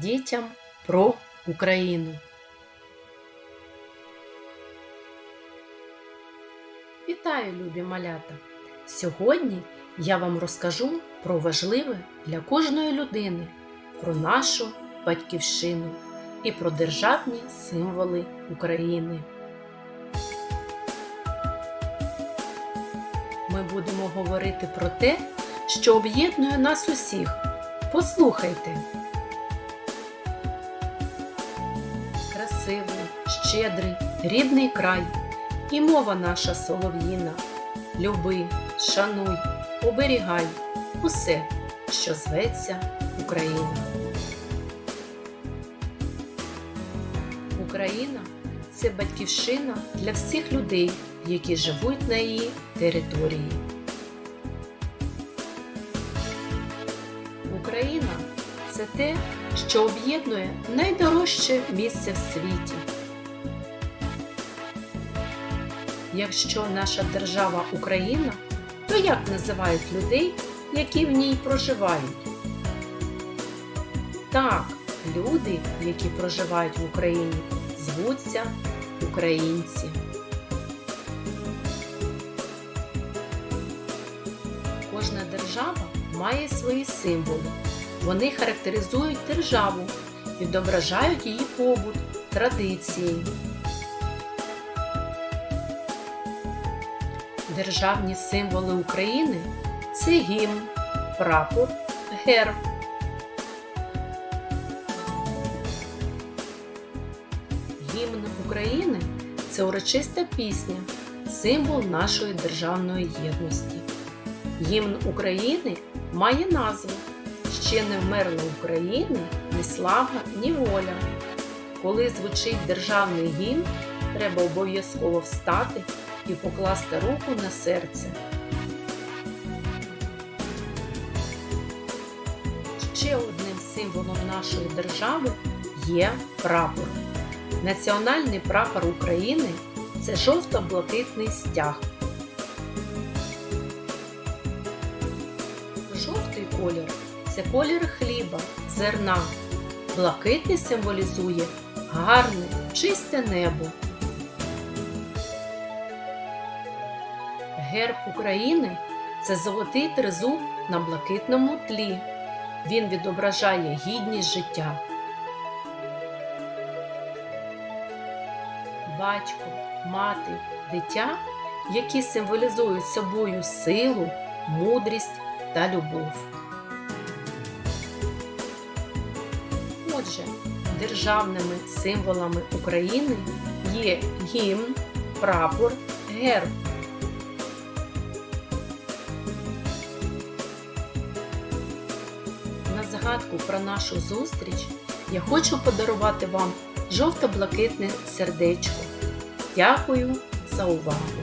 дітям про Україну. Вітаю, любі малята! Сьогодні я вам розкажу про важливе для кожної людини, про нашу батьківщину і про державні символи України. Ми будемо говорити про те, що об'єднує нас усіх. Послухайте. Красивий, щедрий, рідний край і мова наша солов'їна. Люби, шануй, оберігай усе, що зветься Україна. Україна це батьківщина для всіх людей, які живуть на її території. Україна це те, що об'єднує найдорожче місце в світі. Якщо наша держава Україна, то як називають людей, які в ній проживають? Так, люди, які проживають в Україні, звуться українці. Кожна держава має свої символи. Вони характеризують державу, відображають її побут, традиції. Державні символи України це гімн, прапор, герб. Гімн України це урочиста пісня, символ нашої державної єдності. Гімн України має назву Ще не вмерла України ні слава, ні воля. Коли звучить державний гімн, треба обов'язково встати і покласти руку на серце. Ще одним символом нашої держави є прапор. Національний прапор України це жовто-блакитний стяг. Жовтий колір це колір хліба, зерна. Блакитний символізує гарне, чисте небо. Герб України це золотий тризуб на блакитному тлі. Він відображає гідність життя. Батько, мати, дитя, які символізують собою силу, мудрість та любов. Отже, державними символами України є гімн, прапор, герб. На згадку про нашу зустріч я хочу подарувати вам жовто-блакитне сердечко. Дякую за увагу!